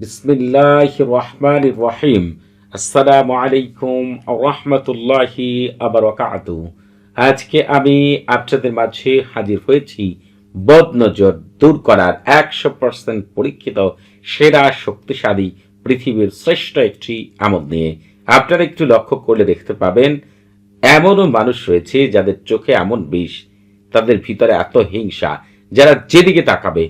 বিসমিল্লাহ রহমান রহিম আসসালামু আলাইকুম রহমতুল্লাহি আবরকাত আজকে আমি আপনাদের মাঝে হাজির হয়েছি বদনজর দূর করার একশো পার্সেন্ট পরীক্ষিত, সেরা, শক্তিশালী, পৃথিবীর শ্রেষ্ঠ একটি আমল নিয়ে। আপনারা একটু লক্ষ্য করলে দেখতে পাবেন, এমনও মানুষ রয়েছে যাদের চোখে এমন বিষ, তাদের ভিতরে এত হিংসা, যারা যেদিকে তাকাবে,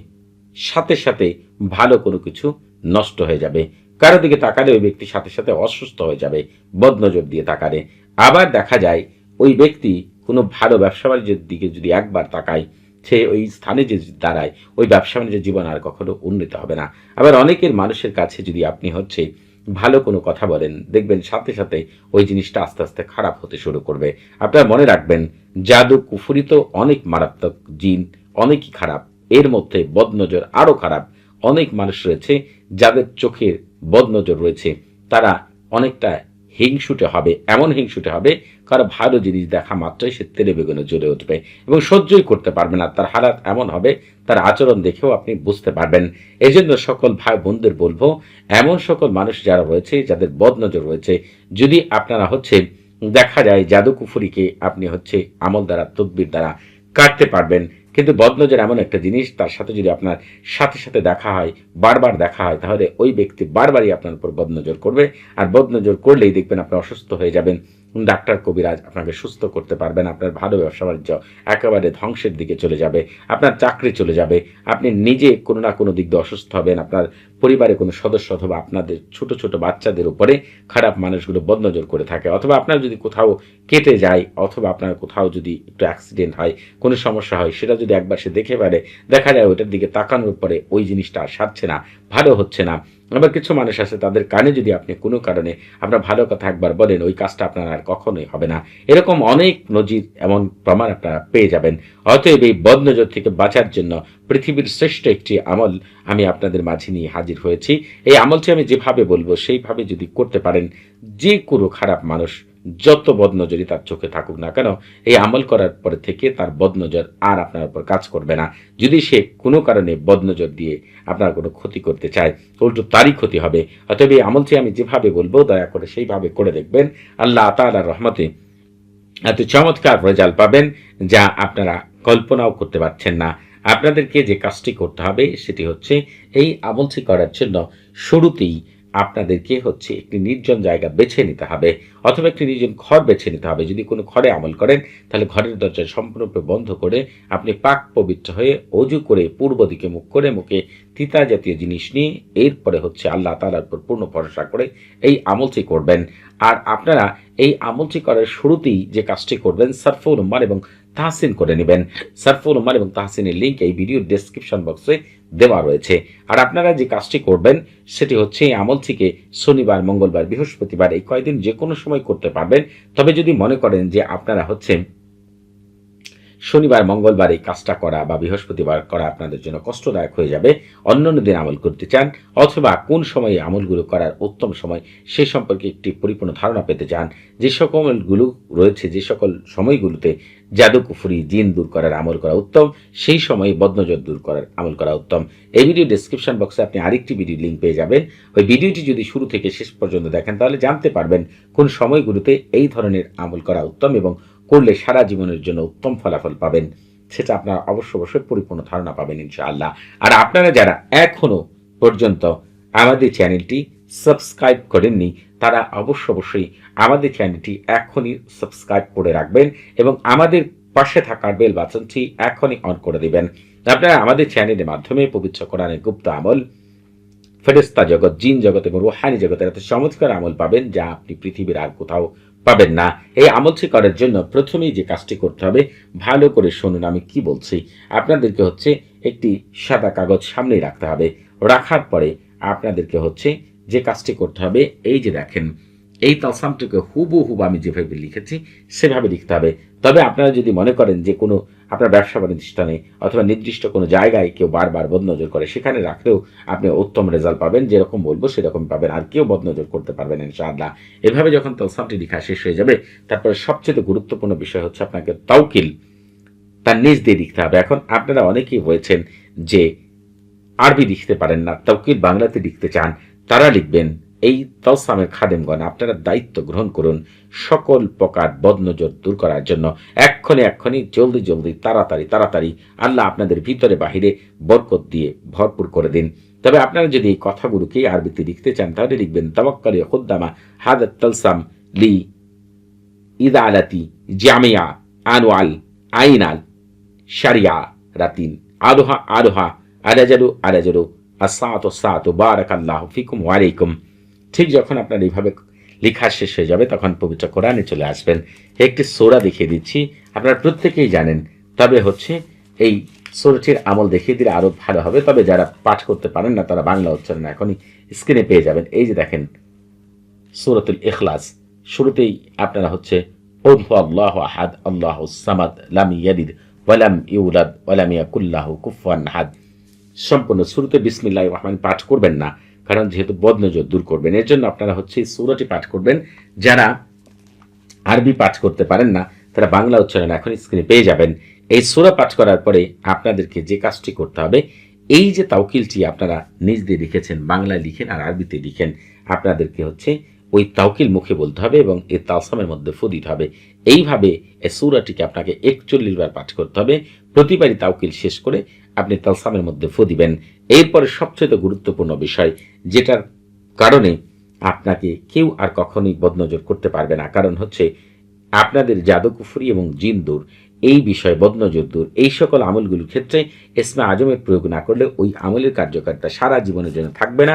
সাথে সাথে ভালো কোনো কিছু নষ্ট হয়ে যাবে। কারও দিকে তাকালে ওই ব্যক্তি সাথে সাথে অসুস্থ হয়ে যাবে, বদনজর দিয়ে তাকালে। আবার দেখা যায়, ওই ব্যক্তি কোনো ভালো ব্যবসা বাণিজ্যের দিকে যদি একবার তাকায়, সে ওই স্থানে যে দাঁড়ায়, ওই ব্যবসা বাণিজ্যের জীবন আর কখনো উন্নত হবে না। আবার অনেকের মানুষের কাছে যদি আপনি হচ্ছে ভালো কোনো কথা বলেন, দেখবেন সাথে সাথে ওই জিনিসটা আস্তে আস্তে খারাপ হতে শুরু করবে। আপনারা মনে রাখবেন, জাদু কুফুরি তো অনেক মারাত্মক জিন, অনেকই খারাপ। এর মধ্যে বদনজর আরও খারাপ। অনেক মানুষ রয়েছে যাদের চোখের বদনজর রয়েছে। তারা অনেকটা হিংসুটে হবে, এমন হিংসুটে হবে, কারও ভালো জিনিস দেখা মাত্রই সে তেলে বেগুনে জ্বলে উঠবে এবং সহ্যই করতে পারবে না। তার হালাত এমন হবে, তার আচরণ দেখেও আপনি বুঝতে পারবেন। এই জন্য সকল ভাই বোনদের বলব, এমন সকল মানুষ যারা রয়েছে, যাদের বদনজর রয়েছে, যদি আপনারা হচ্ছে দেখা যায় জাদুকুফুরিকে আপনি হচ্ছে আমল দ্বারা, তদবির দ্বারা কাটতে পারবেন কিন্তু বদনজর এমন একটা জিনিস, তার সাথে যদি আপনার সাথে সাথে দেখা হয়, বারবার দেখা হয়, তাহলে ওই ব্যক্তি বারবারই আপনার উপর বদনজর করবে। আর বদনজর করলেই দেখবেন আপনি অসুস্থ হয়ে যাবেন। ডাক্তার কবিরাজ আপনাকে সুস্থ করতে পারবেন, আপনার ভালো ব্যবসা বাণিজ্য একেবারে ধ্বংসের দিকে চলে যাবে, আপনার চাকরি চলে যাবে, আপনি নিজে কোনো না কোনো দিক দিয়ে অসুস্থ হবেন, আপনার পরিবারে কোনো সদস্য অথবা আপনাদের ছোট ছোট বাচ্চাদের উপরে খারাপ মানুষগুলো বদনজর করে থাকে, অথবা আপনার যদি কোথাও কেটে যায়, অথবা আপনার কোথাও যদি একটু অ্যাক্সিডেন্ট হয়, কোনো সমস্যা হয়, সেটা যদি একবার সে দেখে পারে দেখা যায় ওইটার দিকে তাকানোর পরে ওই জিনিসটা আর সারছে না, ভালো হচ্ছে না। আবার কিছু মানুষ আছে, তাদের কানে যদি আপনি কোনো কারণে আপনার ভালো কথা একবার বলেন, ওই কাজটা আপনার আর কখনোই হবে না। এরকম অনেক নজির এমন প্রমাণ আপনারা পেয়ে যাবেন। অতএব এই বদনজর থেকে বাঁচার জন্য পৃথিবীর শ্রেষ্ঠ একটি আমল আমি আপনাদের মাঝে নিয়ে হাজির হয়েছি। এই আমলটি আমি যেভাবে বলব, সেইভাবে যদি করতে পারেন, যে কোনো খারাপ মানুষ যত বদনজরই তার চোখে থাকুক না কেন, এই আমল করার পরে থেকে তার বদনজর আর আপনার উপর কাজ করবে না। যদি সে কোনো কারণে বদনজর দিয়ে আপনার কোনো ক্ষতি করতে চায়, উল্টো তারই ক্ষতি হবে। অতএব এই আমলটি আমি যেভাবে বলব, দয়া করে সেইভাবে করে দেখবেন। আল্লাহ তালার রহমতে এত চমৎকার রেজাল্ট পাবেন যা আপনারা কল্পনাও করতে পারছেন না। আপনাদেরকে যে কাজটি করতে হবে সেটি হচ্ছে এই আমলটি করার জন্য শুরুতেই আপনাদেরকে হচ্ছে একটি নির্জন জায়গা বেছে নিতে হবে, অথবা একটি নির্জন ঘর বেছে নিতে হবে। যদি কোনো ঘরে আমল করেন, তাহলে ঘরের দরজা সম্পূর্ণরূপে বন্ধ করে আপনি পাক পবিত্র হয়ে অজু করে পূর্ব দিকে মুখ করে মুখে তিতা জাতীয় জিনিস নিয়ে এরপরে হচ্ছে আল্লাহ তালার উপর পূর্ণ ভরসা করে এই আমলটি করবেন। আর আপনারা এই আমলটি করার শুরুতেই যে কাজটি করবেন, সারফুল উম্মার এবং তাহসিন করে নেবেন। সারফুল উম্মার এবং তাহসিনের লিঙ্ক এই ভিডিওর ডেসক্রিপশন বক্সে দেওয়া রয়েছে। আর আপনারা যে কাজটি করবেন, সেটি হচ্ছে এই আমল থেকে শনিবার, মঙ্গলবার, বৃহস্পতিবার এই কয়দিন যে কোনো সময় করতে পারবেন। তবে যদি মনে করেন যে আপনারা হচ্ছে শনিবার, মঙ্গলবার এই কাজটা করা বা বৃহস্পতিবার করা আপনাদের জন্য কষ্টদায়ক হয়ে যাবে। অন্য অন্য দিন আমল করতে চান অথবা কোন সময়ে আমলগুলো করার উত্তম সময় সে সম্পর্কে একটি পরিপূর্ণ ধারণা পেতে চান, যে সকলগুলো রয়েছে, যে সকল সময়গুলোতে জাদু কুফুরি জিন দূর করার আমল করা উত্তম, সেই সময়ে বদনজর দূর করার আমল করা উত্তম। এই ভিডিও ডিসক্রিপশন বক্সে আপনি আরেকটি ভিডিও লিঙ্ক পেয়ে যাবেন। ওই ভিডিওটি যদি শুরু থেকে শেষ পর্যন্ত দেখেন, তাহলে জানতে পারবেন কোন সময়গুলোতে এই ধরনের আমল করা উত্তম এবং করলে সারা জীবনের জন্য উত্তম ফলাফল পাবেন। সেটা আপনারা অবশ্য অবশ্যই পরিপূর্ণ ধারণা পাবেন ইনশাআল্লাহ। আর আপনারা যারা এখনও পর্যন্ত আমাদের চ্যানেলটি সাবস্ক্রাইব করেননি, তারা অবশ্য অবশ্যই আমাদের চ্যানেলটি এখনই সাবস্ক্রাইব করে রাখবেন এবং আমাদের পাশে থাকার বেল বাটনটি এখনই অন করে দিবেন। আপনারা আমাদের চ্যানেলের মাধ্যমে পবিত্র কোরআনের গুপ্ত আমল ফেরেস্তা জগৎ, জিন জগৎ এবং রোহানি জগতের এত চমৎকার আমল পাবেন যা আপনি পৃথিবীর আর কোথাও পাবেন না। এই আমলটি করার জন্য প্রথমেই যে কাজটি করতে হবে, ভালো করে শুনুন আমি কি বলছি। আপনাদেরকে হচ্ছে একটি সাদা কাগজ সামনেই রাখতে হবে। রাখার পরে আপনাদেরকে হচ্ছে যে কাজটি করতে হবে, এই যে দেখেন, এই তালসামটিকে হুবু হুব আমি যেভাবে লিখেছি, সেভাবে লিখতে হবে। তবে আপনারা যদি মনে করেন যে কোনো আপনার ব্যবসা প্রতিষ্ঠানে অথবা নির্দিষ্ট কোনো জায়গায় কেউ বারবার বদনজর করে, সেখানে রাখলেও আপনি উত্তম রেজাল্ট পাবেন, যেরকম বলব সেরকম পাবেন, আর কেউ বদনজর করতে পারবেন ইনশাআল্লাহ। এভাবে যখন তালসামটি লেখা শেষ হয়ে যাবে, তারপরে সবচেয়ে গুরুত্বপূর্ণ বিষয় হচ্ছে আপনাকে তাউকিল তার নিজ দিয়ে লিখতে হবে। এখন আপনারা অনেকেই হয়েছেন যে আরবি লিখতে পারেন না, তাওকিল বাংলাতে লিখতে চান, তারা লিখবেন এই তলসামের খাদেমগণ আপনারা দায়িত্ব গ্রহণ করুন সকল প্রকার বদনজর দূর করার জন্য। এক্ষণে এক্ষণে, জলদি জলদি, তাড়াতাড়ি তাড়াতাড়ি আল্লাহ আপনাদের ভিতরে বাহিরে বরকত দিয়ে ভরপুর করে দিন। তবে আপনারা যদি এই কথাগুলোকে আরবিতে লিখতে চান, তাহলে লিখবেন তাবাক্কালে খুদ্দামা হাদাত তলসাম লি ইদা আলাতি জামিয়া আনোয়াল আইনাল শারিয়া রাতিন আলোহা আলোহা আলাজারু আলাজারু আসাত সাত বারাক আল্লাহ ফিকুম ওয়ালাইকুম ঠিক যখন আপনার এইভাবে লেখা শেষ হয়ে যাবে, তখন পবিত্র কোরআনে চলে আসবেন। একটি সোরা দেখিয়ে দিচ্ছি। আপনারা প্রত্যেকেই জানেন, তবে হচ্ছে এই সোরাটির আমল দেখিয়ে দিলে আরও ভালো হবে। তবে যারা পাঠ করতে পারেন না, তারা বাংলা উচ্চারণ এখনই স্ক্রিনে পেয়ে যাবেন। এই যে দেখেন, সুরতুল ইখলাস, শুরুতেই আপনারা হচ্ছে ওধু আল্লাহ আল্লাহ সামাদ, লাম ইয়ালিদ, ওয়ালাম ইউলাদ, ওয়ালাম ইয়াকুল্লাহু কুফুয়ান আহাদ। সম্পূর্ণ শুরুতে বিসমিল্লাহ রহমান পাঠ করবেন না। কারণ যেহেতু বদনজর দূর করবেন, এর জন্য আপনারা হচ্ছে সুরাটি পাঠ করবেন। যারা আরবি পাঠ করতে পারেন না, তারা বাংলা উচ্চারণ এখন স্ক্রিনে পেয়ে যাবেন। এই সুরা পাঠ করার পরে আপনাদেরকে যে কাজটি করতে হবে, এই যে তাওকিলটি আপনারা নিজ দিয়ে লিখেছেন, বাংলায় লিখেন আর আরবিতে লিখেন, আপনাদেরকে হচ্ছে ওই তাওকিল মুখে বলতে হবে এবং এ তালসামের মধ্যে ফু দিতে হবে। এইভাবে এ সুরাটিকে আপনাকে একচল্লিশ বার পাঠ করতে হবে। প্রতিবারই তাওকিল শেষ করে আপনি তালসামের মধ্যে ফু দিবেন। এরপরে সবচেয়ে গুরুত্বপূর্ণ বিষয়, যেটার কারণে আপনাকে কেউ আর কখনোই বদনজর করতে পারবে না। কারণ হচ্ছে আপনাদের জাদুকুফুরি এবং জিন্দুর এই বিষয়ে, বদনজর দূর, এই সকল আমলগুলোর ক্ষেত্রে এসমে আজমের প্রয়োগ না করলে ওই আমলের কার্যকারিতা সারা জীবনের জন্য থাকবে না,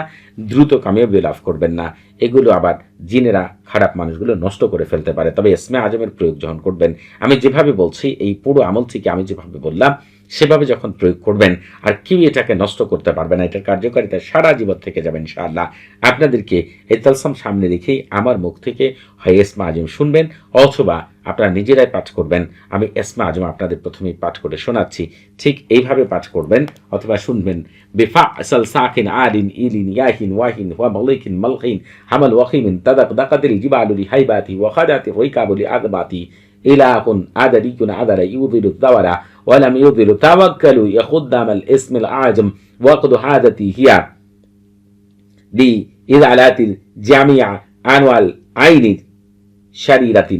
দ্রুত কামিয়াবি লাভ করবেন না। এগুলো আবার জিনেরা, খারাপ মানুষগুলো নষ্ট করে ফেলতে পারে। তবে এসমে আজমের প্রয়োগ যখন করবেন, আমি যেভাবে বলছি, এই পুরো আমল থেকে আমি যেভাবে বললাম সেভাবে যখন প্রয়োগ করবেন, আর কেউ এটাকে নষ্ট করতে পারবে না, এটার কার্যকারিতা সারা জীবন থেকে যাবেন ইনশাআল্লাহ। আপনাদেরকে এই তালসাম সামনে রেখেই আমার মুখ থেকে হয় এসমা আজম শুনবেন, অথবা আপনারা নিজেরাই পাঠ করবেন। আমি এসমা আজম আপনাদের প্রথমেই পাঠ করে শোনাচ্ছি। ঠিক এইভাবে পাঠ করবেন, অথবা শুনবেন, বেফা আসল সাকিন আলিন ইলিন ইয়াহিন ওয়াহিন ওয়া মালিকিন মালকিন হামাল ওয়াকিমিন তাদাক দাকাদিল জিবালুলি হাইবাতি ওয়াখাদাতি রইকাবুলি আদবাতি ইলাহুন আদারিকুন আদারা ইউদিলু দাওয়ারা ولم يضل توكلوا يخدم الاسم الأعظم وقد حادتي هي لإذالات الجامع أنوال عين شريرة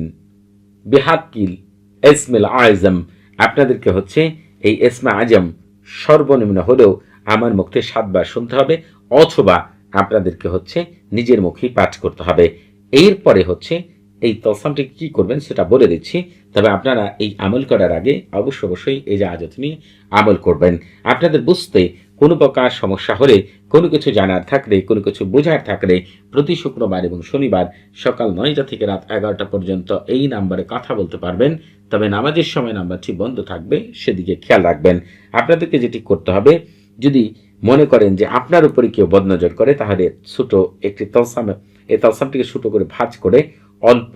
بحق الاسم الأعظم আপনাদেরকে হচ্ছে এই এসমা আজম সর্বনিম্ন হলেও আমার মুখে সাতবার শুনতে হবে অথবা আপনাদেরকে হচ্ছে নিজের মুখেই পাঠ করতে হবে এরপরে হচ্ছে এই তলসামটি কি করবেন সেটা বলে দিচ্ছি। তবে আপনারা এই আমল করার আগে অবশ্য অবশ্যই এই যে আজত নিয়ে আমল করবেন। আপনাদের বুঝতে কোনো প্রকার সমস্যা হলে, কোনো কিছু জানার থাকলে, কোনো কিছু বোঝার থাকলে প্রতি শুক্রবার এবং শনিবার সকাল নয়টা থেকে রাত এগারোটা পর্যন্ত এই নাম্বারে কথা বলতে পারবেন। তবে নামাজের সময় নাম্বারটি বন্ধ থাকবে, সেদিকে খেয়াল রাখবেন। আপনাদেরকে যেটি করতে হবে, যদি মনে করেন যে আপনার উপরে কেউ বদনজর করে, তাহলে ছোট একটি তলসাম এই তলসামটিকে ছোট করে ভাজ করে অল্প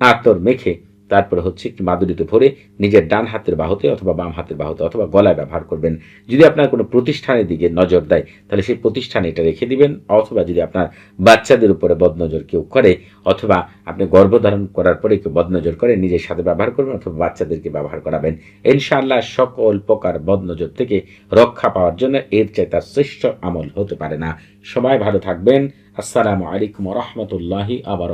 আতর মেখে তারপরে হচ্ছে একটি মাদুরিতে ভরে নিজের ডান হাতের বাহুতে অথবা বাম হাতের বাহুতে অথবা গলায় ব্যবহার করবেন। যদি আপনার কোনো প্রতিষ্ঠানের দিকে নজর দেয়, তাহলে সেই প্রতিষ্ঠানে এটা রেখে দিবেন। অথবা যদি আপনার বাচ্চাদের উপরে বদনজর কেউ করে, অথবা আপনি গর্ভধারণ করার পরে কেউ বদনজর করে, নিজের সাথে ব্যবহার করবেন অথবা বাচ্চাদেরকে ব্যবহার করাবেন। ইনশাআল্লাহ সকল প্রকার বদনজর থেকে রক্ষা পাওয়ার জন্য এর চাইতে শ্রেষ্ঠ আমল হতে পারে না। সবাই ভালো থাকবেন। আসসালামু আলাইকুম রহমতুল্লাহি আবার